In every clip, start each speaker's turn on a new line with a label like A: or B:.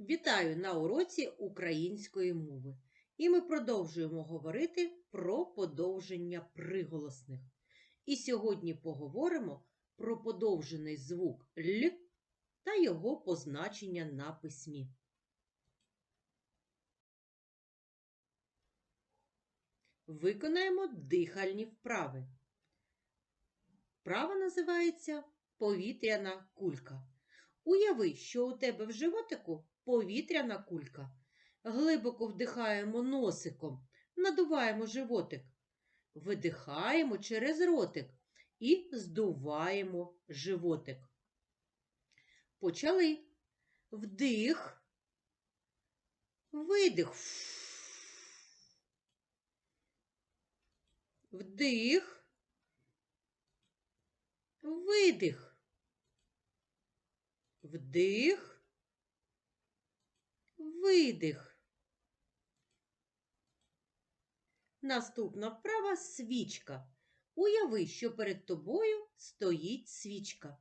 A: Вітаю на уроці української мови. І ми продовжуємо говорити про подовження приголосних. І сьогодні поговоримо про подовжений звук Л та його позначення на письмі. Виконаємо дихальні вправи. Вправа називається повітряна кулька. Уяви, що у тебе в животику повітряна кулька. Глибоко вдихаємо носиком, надуваємо животик. Видихаємо через ротик і здуваємо животик. Почали. Вдих, видих. Вдих, видих. Вдих, видих. Наступна вправа свічка. Уяви, що перед тобою стоїть свічка.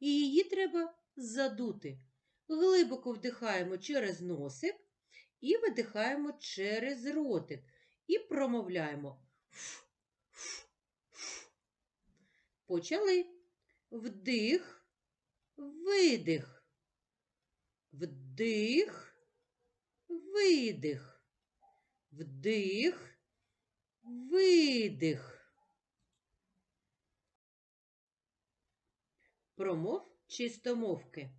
A: І її треба задути. Глибоко вдихаємо через носик і видихаємо через ротик. І промовляємо. Почали. Вдих, видих. Вдих, видих. Вдих, видих. Промов чистомовки.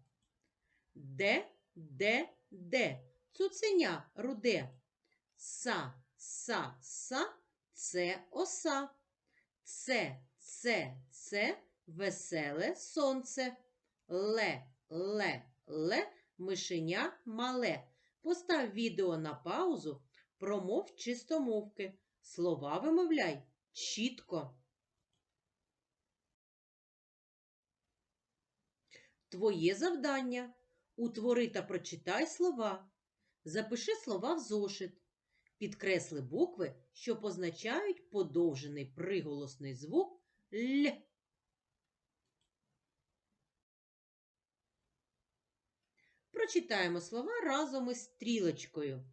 A: Де, де, де. Цуценя руде. Са, са, са, це оса. Це, це, це веселе сонце. Ле, ле, ле, мишеня мале. Постав відео на паузу, промов чистомовки. Слова вимовляй чітко. Твоє завдання утвори та прочитай слова. Запиши слова в зошит. Підкресли букви, що позначають подовжений приголосний звук Л. Прочитаємо слова разом із стрілочкою.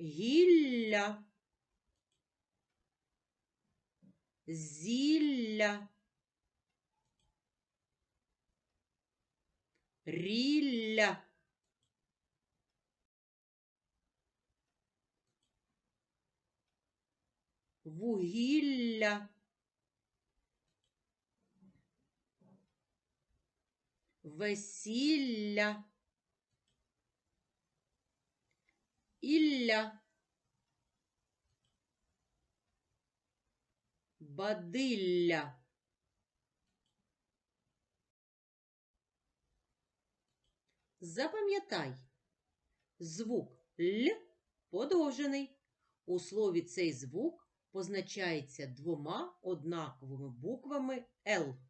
A: Гілля. Зілля. Рілля. Вугілля. Весілля. Ілля. Бадилля. Запам'ятай, звук Л подовжений. У слові цей звук позначається двома однаковими буквами Л.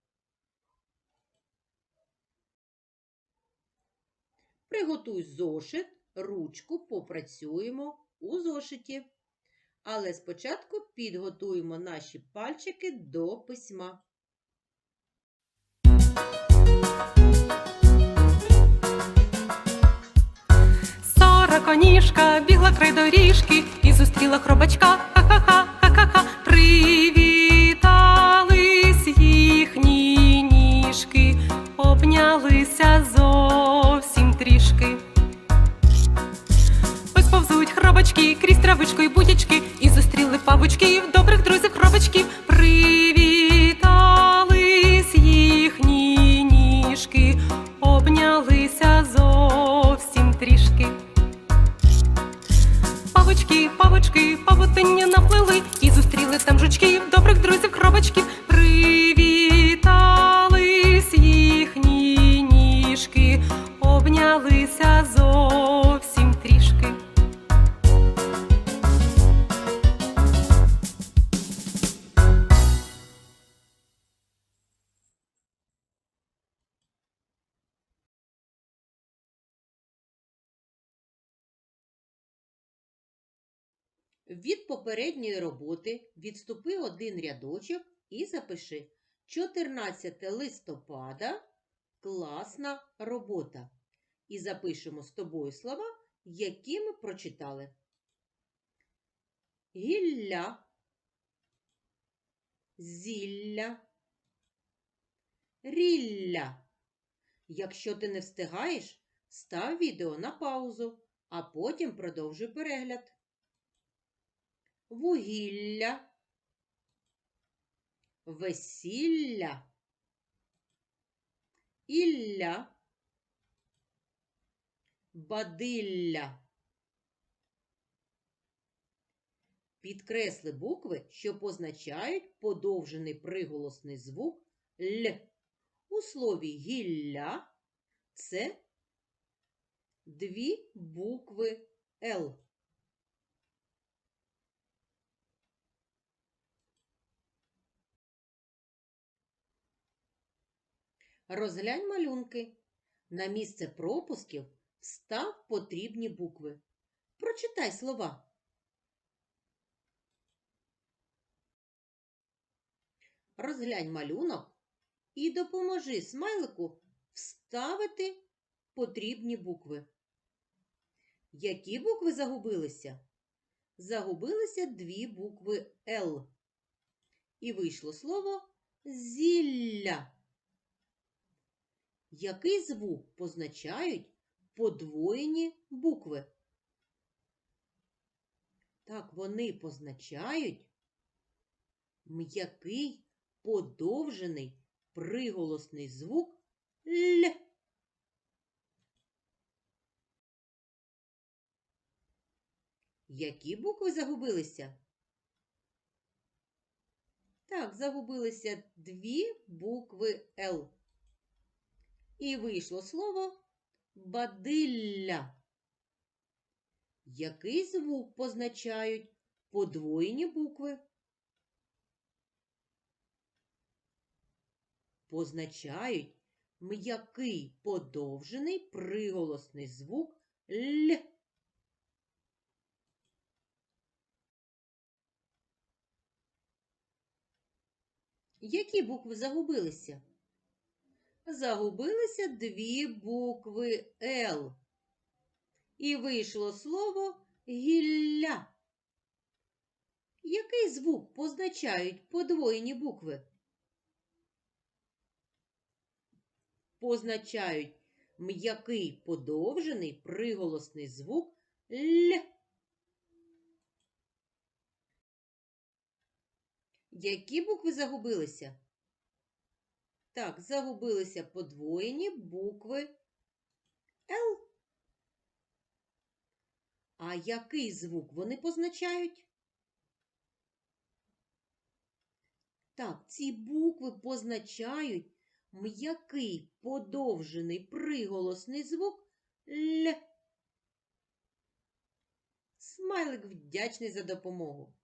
A: Приготуй зошит, ручку попрацюємо у зошиті. Але спочатку підготуємо наші пальчики до письма.
B: Сороконіжка бігла край доріжки і зустріла хробачка. Ха-ха-ха, ха-ха-ха. Привітались їхні ніжки, обнялися зовсім хробачки крізь травичку і будячки, і зустріли павучків, добрих друзів хробачків.
A: Від попередньої роботи відступи один рядочок і запиши 14 листопада класна робота. і запишемо з тобою слова, які ми прочитали. Гілля, зілля, рілля. Якщо ти не встигаєш, став відео на паузу, а потім продовжуй перегляд. Вугілля, весілля, ілля, бадилля. Підкресли букви, що позначають подовжений приголосний звук Л. У слові гілля це дві букви Л. Розглянь малюнки. На місце пропусків встав потрібні букви. Прочитай слова. Розглянь малюнок і допоможи смайлику вставити потрібні букви. Які букви загубилися? Загубилися дві букви Л. І вийшло слово зілля. Який звук позначають подвоєні букви? Так, вони позначають м'який подовжений приголосний звук Л. Які букви загубилися? Так, загубилися дві букви Л. І вийшло слово бадилля. Який звук позначають подвоєні букви? Позначають м'який подовжений приголосний звук Л. Які букви загубилися? Загубилися дві букви Л. І вийшло слово гілля. Який звук позначають подвоєні букви? Позначають м'який подовжений приголосний звук Л. Які букви загубилися? Так, загубилися подвоєні букви Л. А який звук вони позначають? Так, ці букви позначають м'який подовжений приголосний звук Л. Смайлик вдячний за допомогу.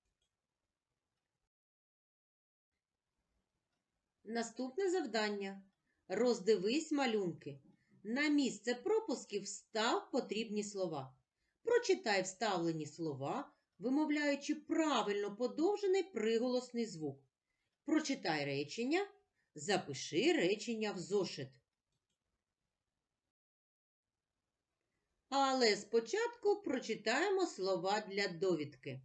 A: Наступне завдання. Роздивись малюнки. На місце пропусків встав потрібні слова. Прочитай вставлені слова, вимовляючи правильно подовжений приголосний звук. Прочитай речення, запиши речення в зошит. Але спочатку прочитаємо слова для довідки.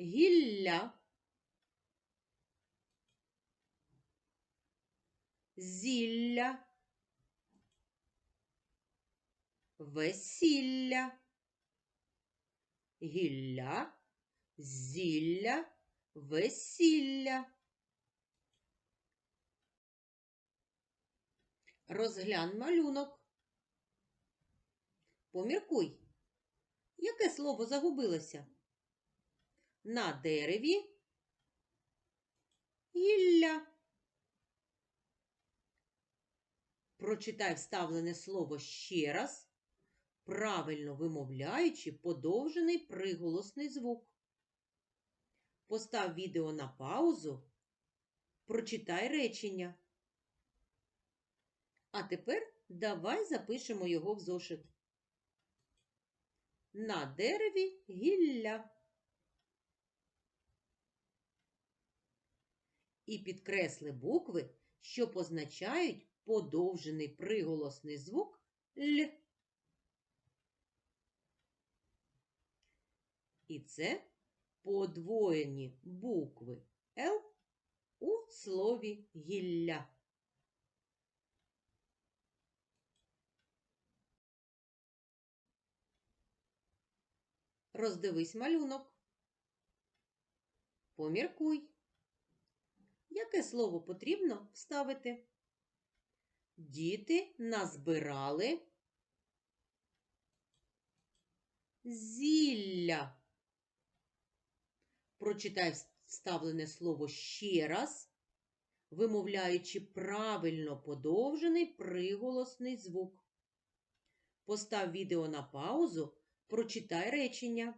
A: Гілля. Зілля, весілля, гілля, зілля, весілля. Розглянь малюнок. Поміркуй, яке слово загубилося? На дереві гілля. Прочитай вставлене слово ще раз, правильно вимовляючи подовжений приголосний звук. Постав відео на паузу, прочитай речення. А тепер давай запишемо його в зошит. На дереві гілля. І підкресли букви, що позначають подовжений приголосний звук Л. І це подвоєні букви Л у слові гілля. Роздивись малюнок. Поміркуй. Яке слово потрібно вставити? Діти назбирали зілля. Прочитай вставлене слово ще раз, вимовляючи правильно подовжений приголосний звук. Постав відео на паузу, прочитай речення.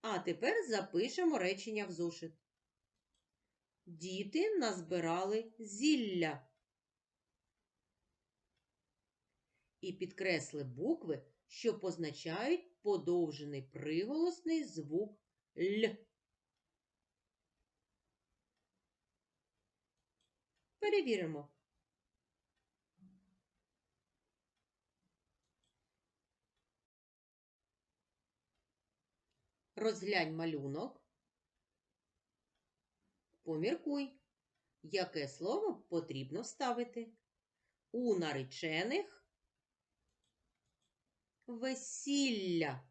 A: А тепер запишемо речення в зошит. Діти назбирали зілля. І підкресли букви, що позначають подовжений приголосний звук Л. Перевіримо. Розглянь малюнок. Поміркуй, яке слово потрібно вставити. У наречених весілля.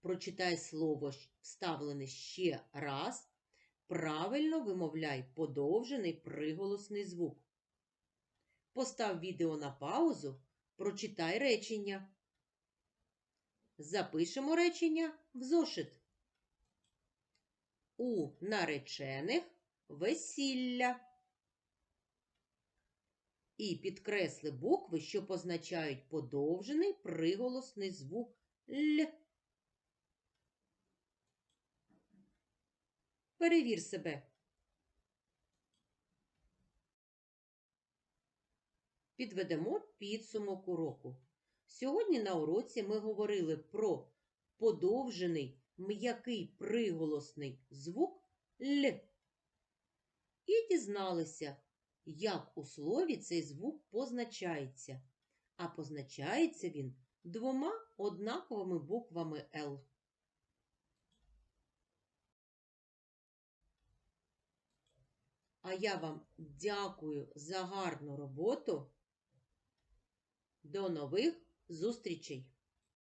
A: Прочитай слово вставлене ще раз. Правильно вимовляй подовжений приголосний звук. Постав відео на паузу, прочитай речення. Запишемо речення в зошит. У наречених весілля. І підкресли букви, що позначають подовжений приголосний звук Л. Перевір себе. Підведемо підсумок уроку. Сьогодні на уроці ми говорили про подовжений м'який приголосний звук Л. І дізналися, як у слові цей звук позначається. А позначається він двома однаковими буквами Л. А я вам дякую за гарну роботу. До нових зустрічей!